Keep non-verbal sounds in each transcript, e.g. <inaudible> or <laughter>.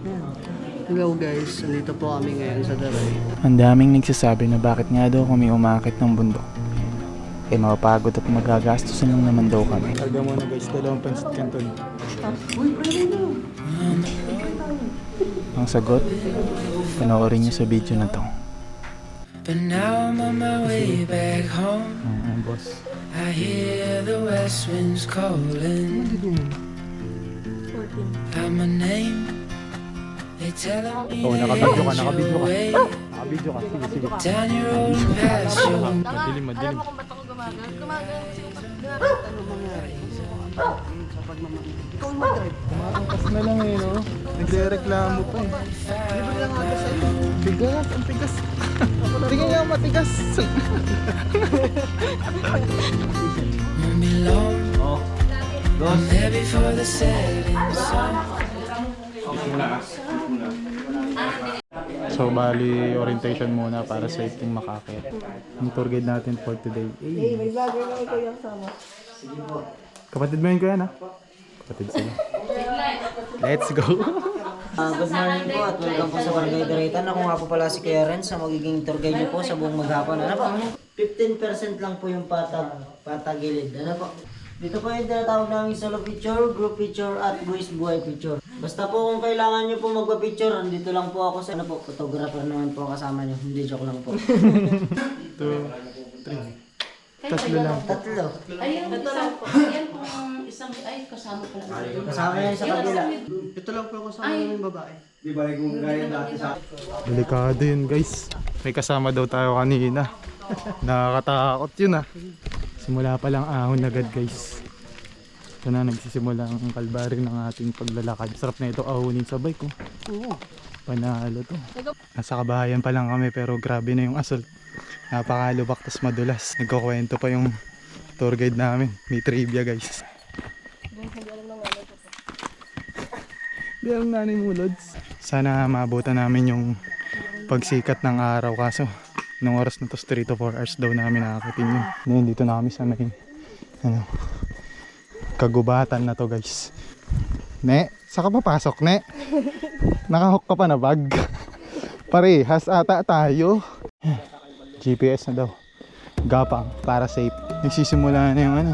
Hello guys, nandito po kami ngayon sa Daray. Ang daming nagsasabi na bakit nga daw kami umakit ng bundok. Eh mapapagod at magagastos lang naman daw kami. Karga muna guys, dalawang pansit canton. Ang sagot, panoorin niyo sa video na to. But now I'm on my way back home. Oo, boss. I hear the west winds calling out my name. They telling me Oh, nakabidyo ka, nakabidyo ka. away Nakabidyo ka, sige, sige. down your old past. Your Madilim, madilim. Alam mo kung ba't ako gumagal? Gumagal kasi yung nakakita Ano mangyari? Sa pagmamahal. Ikaw ang mag-drive. Kumakakas na lang eh, no? Nagre-reklamo pa eh. Libre lang ako sa'yo. Bigas, ang tigas. <laughs> Tingin niya matigas. won't be So, bali, orientation muna para sa yung makakit. Ang tour guide natin for today. Eh, may vlogger na ikaw yung sama. Kapatid mo yun ko yan, ha? Kapatid sila. Let's go! Ah, good morning po at welcome po sa Barangay Daritan. Ako nga po pala si Kuya Renz, ang magiging tour guide niyo po sa buong maghapon. Ano po? 15% lang po yung patag, patagilid. Ano po? Dito po yung tinatawag namin solo picture, group picture, at buwis buhay picture. Basta po kung kailangan niyo po magpa-picture, andito lang po ako sa ano po, photographer naman po ang kasama niyo. Hindi joke lang po. <laughs> Two, three. Tatlo lang. Tatlo. Ayun, isang, yan pong isang, ay, kasama pala. Kasama niya sa kabila. Ito lang po ako sa yung babae. Delikado yun, guys. May kasama daw tayo kanina. <laughs> Nakakatakot yun, ah. Simula pa lang ahon agad, guys. Ito na, nagsisimula ang kalbari ng ating paglalakad. Sarap na ito ahonin sa bike, oh. Oo. Panalo to. Nasa kabahayan pa lang kami pero grabe na yung asol. Napakalubak tas madulas. Nagkukwento pa yung tour guide namin. May trivia guys. Di alam nanay mo, Lods. Sana maabutan namin yung pagsikat ng araw kaso nung oras na to 3 to 4 hours daw namin nakakitin yun. Ngayon dito na kami sa may ano, kagubatan na to guys. Ne, saka papasok, ne? Nakahook ka pa na bag. Parehas ata tayo. GPS na daw. Gapang para safe. Nagsisimula na yung ano.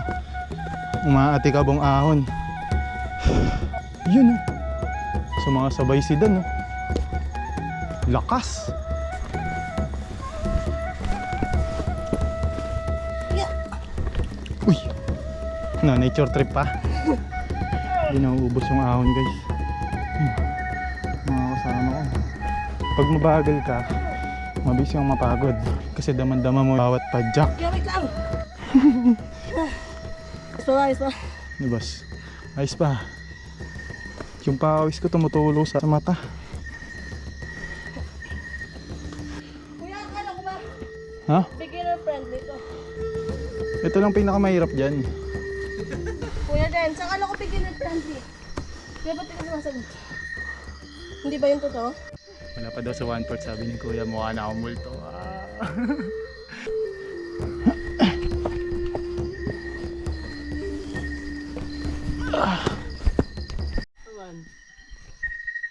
Umaati kabong ahon. Yun oh. Sa mga sabay si Dan oh. Lakas. Uy. No, nature trip pa. Hindi na uubos yung ahon guys. Mga kasama ko. Pag mabagal ka, mabilis yung mapagod. Kasi daman-dama mo bawat padjak. Wait lang! Ayos pa? Ayos pa? Ni boss. Ayos pa. Yung pawis ko tumutulo sa mata. Kuya, akala ko ba? Ha? Beginner friendly to. Ito lang pinakamahirap dyan. Den, sa akala ko beginner friendly. Kuya, ba't ka sumasagot? Hindi ba yung totoo? Wala pa daw sa one port sabi ni kuya mukha na akong multo. Ah.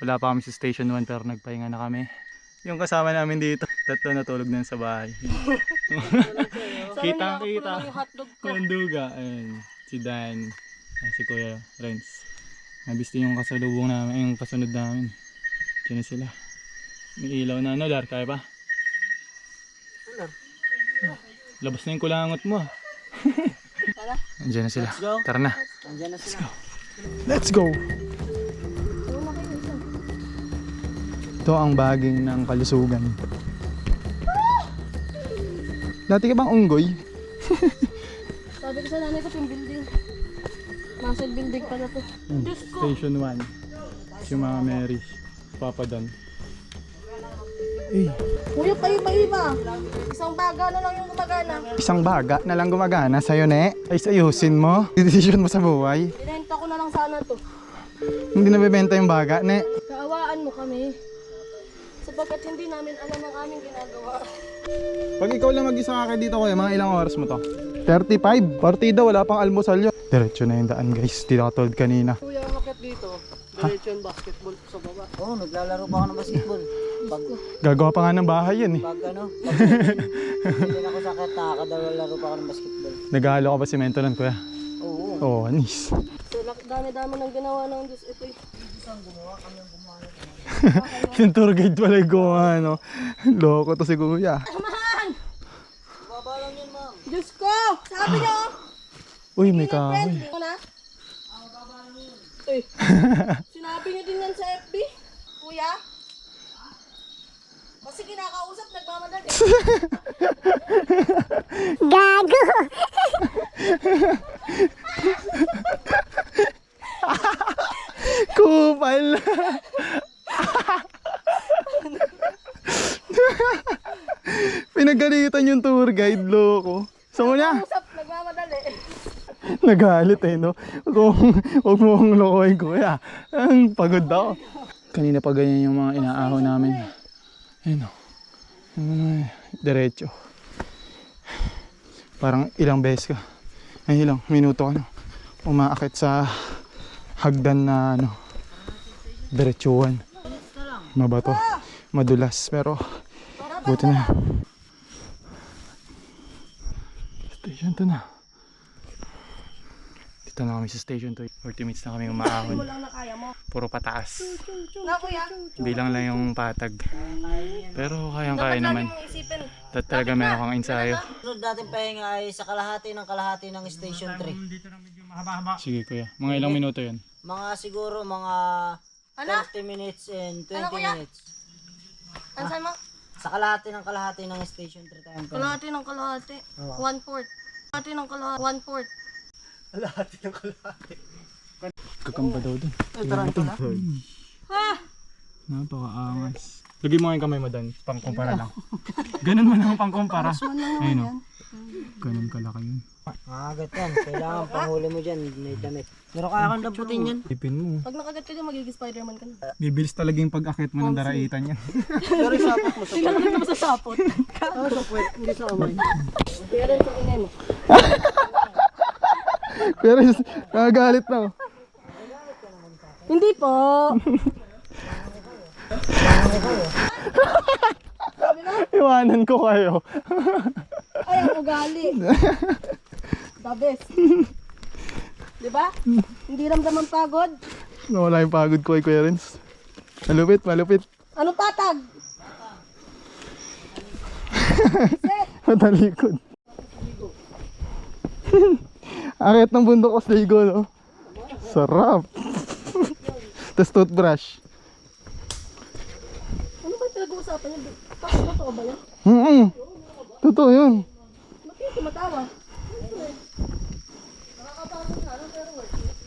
Wala pa kami sa station 1 pero nagpahinga na kami. Yung kasama namin dito, tatlo natulog na sa bahay. <laughs> Kitang kita. Yung hotdog ko. Kanduga, ayun. Si Dan, ah, si Kuya Renz. Nabisti yung kasalubong namin, yung kasunod namin. Diyan na sila. May ilaw na ano, Dar, kaya pa? Labas na yung kulangot mo ah. Tara. Andiyan na sila. Let's go. Tara na. Andiyan na sila. Let's go! Kayo isa. Ito ang baging ng kalusugan. Dati ka bang unggoy? Sabi ko sa nanay ko yung building. Muscle building pala to. Ko! Station 1. Si Mama Mary. Papa Dan. Eh, Kuya, kayo pa iba. Isang baga na lang yung gumagana. isang baga na lang gumagana sa'yo, ne? Ay, sayusin mo. <laughs> Decision mo sa buhay. Binenta ko na lang sana to. Hindi na bebenta yung baga, ne? Kaawaan mo kami. Sapagkat hindi namin alam ang aming ginagawa. Pag ikaw lang mag-isa ka dito, kuya, mga ilang oras mo to? 35. Partida, wala pang almusal yun. Diretso na yung daan, guys. Di kanina. Kuya, umakyat dito. Diretso yung basketball sa baba. Oo, oh, naglalaro pa ako ng basketball. Pag, Gagawa pa nga ng bahay yan eh. pag ano, pag hindi na ako sakit, nakakadalaro pa ako ng basketball. Naghahalo ka ba simento nun kuya? Oo. Oo, oh, anis. So, lak- dami-dami ng ginawa ng Diyos. Ito eh. <laughs> Yung tour guide pala yung gumawa, no? Loko to si kuya. Baba lang yun, ma'am. Diyos ko! Sabi niyo! Uy, may kahoy. Eh, <laughs> sinabi niyo din yan sa FB? Kuya? Kasi kinakausap, nagmamadali. <laughs> <laughs> Kupal! Pinagalitan yung tour guide, loko. Usap, nagmamadali. <laughs> nagalit eh, no? Kung huwag mo akong lokohin kuya. Ang pagod daw. Kanina pa ganyan yung mga inaahon namin. Ayun o. Yung ano eh, diretso. Parang ilang beses ka. Ay ilang minuto ka no. Umaakit sa hagdan na ano. Diretsuhan. Mabato. Madulas. Pero buti na. Station to na. Dito na kami sa station to. 40 minutes na kami umaahon. Puro pataas. Na kuya, Bilang lang yung patag. Pero kayang-kaya dapat naman. Tat talaga meron kang ensayo. Sunod natin pahinga ay sa kalahati ng kalahati ng Station 3. Sige kuya. Mga ilang minuto yun. Mga siguro mga Ano? 30 minutes and 20 Ano, minutes. Ano mo? Sa kalahati ng kalahati ng Station 3 tayo. Kalahati ng kalahati. One fourth. Kalahati ng kalahati. One fourth. Kakamba daw dun. Tingnan mo to. Ha! Napakaangas. Lagay mo nga yung kamay mo doon. Pangkumpara lang. Ganun mo lang pangkumpara. Ayun o. Ganun kalaki yun. Makagat yan. Kailangan panghuli mo dyan. May damit. Meron kaya kang damputin yan. Ipin mo. Pag nakagat ka dyan, magiging Spider-Man ka na. Bibilis talaga yung pag-akit mo ng daraitan yan. Pero sapot mo sa Tingnan mo sa sapot. Ah, sa puwet, hindi sa kamay. Kaya rin sa ingay mo. <laughs> Pero nagagalit na. oh. Hindi po. Iwanan ko kayo. Ay, ang ugali. The best. Di ba? Hindi ramdaman pagod. Nawala yung pagod ko kay Kuya Renz. Malupit, malupit. Ano tatag? <laughs> Matalikod. <laughs> Akit ng bundok ko sa ligo, no? Sarap. <laughs> Tapos toothbrush. Ano ba pinag-uusapan niyo? Tapos totoo ba yan? Mm Totoo yun. Ba't yung tumatawa?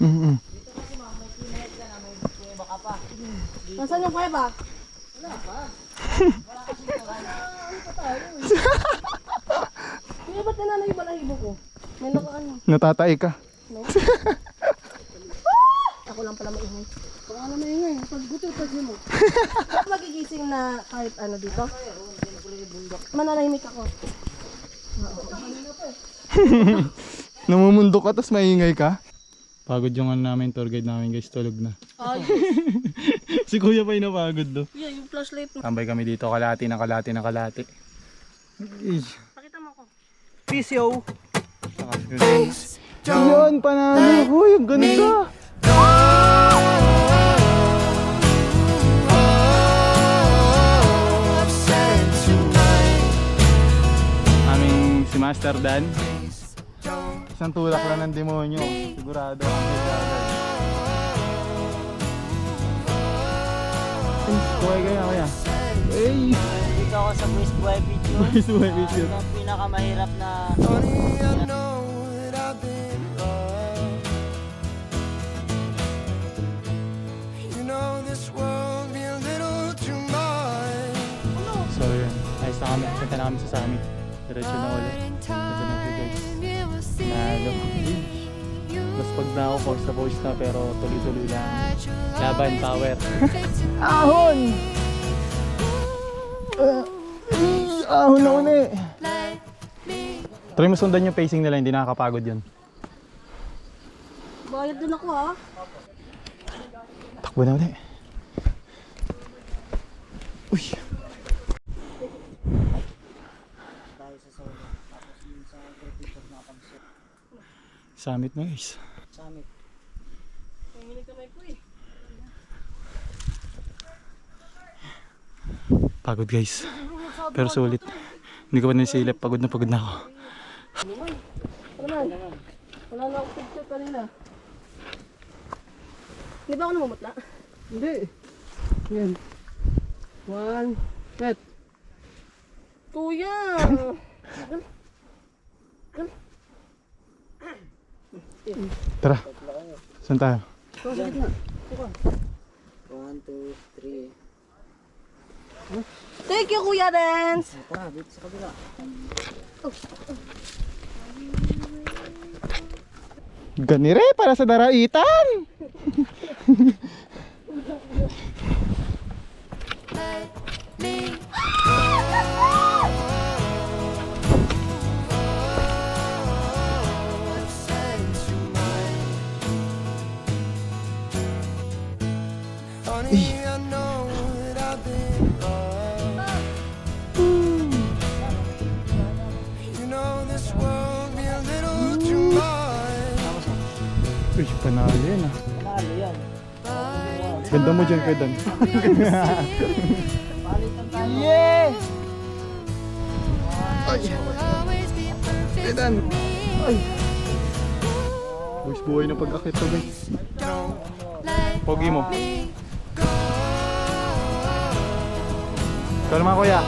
Mm Nasaan yung kuweba? Wala pa. <laughs> Kuya, ba't nananay yung balahibo ko? May nakaano. Natatay ka. <laughs> Ako lang pala maingay. Baka na maingay. Pag gusto, pag mo. Magigising na kahit ano dito. Mananahimik ako. <laughs> Namumundok ka tapos maingay ka. Pagod yung ano namin, tour guide namin guys, tulog na. Ay, <laughs> si kuya pa yung napagod do. yeah, yung flashlight mo. Tambay kami dito, kalati na kalati na kalati. Ay, Pakita mo ako. PCO. Yan, panalo. Uy, ang ganda. Aming si Master Dan. Isang tulak lang ng demonyo. Sigurado ang may agad. Kuhay kayo, kuya. Hey! Dito ako sa Quiz Boy video. May suhay video. Ito ang pinakamahirap na So ayos na kami. Punta na kami sa summit. Diretso na ulit. Ito na guys. Nalo. Mas pag na ako, force na force na pero tuloy-tuloy lang. Laban, power. <laughs> Ahon! Uh, ahon na uli. Try mo sundan yung pacing nila, hindi nakakapagod yun. Bayad din ako ha. Takbo Takbo na ulit. Uy! Tayo sa solo. Tapos yun sa group dito na pang Summit na guys. Summit. Nanginig kamay ko eh. Pagod guys. <laughs> Pero sulit. Hindi ko pa nisilip. Pagod na pagod na ako. Ano man? Wala na akong picture kanina. Hindi ba ako namumutla? Hindi. Yan. One. Set. Kuya! <laughs> Tara. Saan tayo? Ito sa gitna. One, two, three. Thank you, Kuya! Tara, dito sa kabila. Ganire para sa daraitan! <laughs> Uy, panalo yan ah. Panalo yan. Ganda mo dyan, Kedan. Palitan tayo. yeah! Perfect. Kedan! Ay! Boys, buhay na pag-akit to guys. Pogi mo. Naman kuya.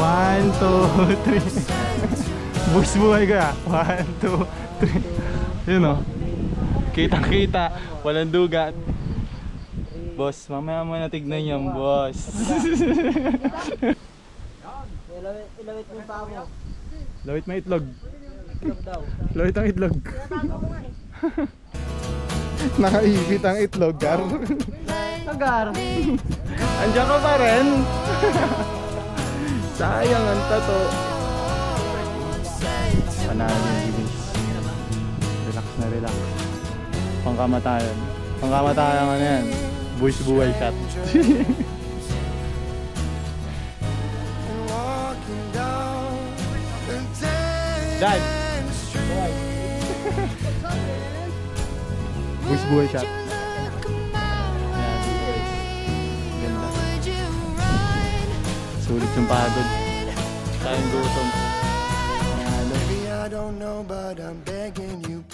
One, two, <laughs> three. Boys, buhay ka. One, two, three. Yun o. Kitang kita. Walang dugat. Boss, mamaya mo na tignan yan, boss. Ilawit, ilawit mo pa mo. Lawit may itlog. Lawit ang itlog. <laughs> Nakaipit ang itlog, gar. Agar. Andiyan ka pa rin. Sayang ang tato. Panalo yung. Relax na relax. Pangkamatayan. Pangkamatayan ano yan. Boys buhay shot. <laughs> Street. Boys buhay shot. Ganda. Sulit yung pagod. Tayong gutom. I don't know, but I'm begging you,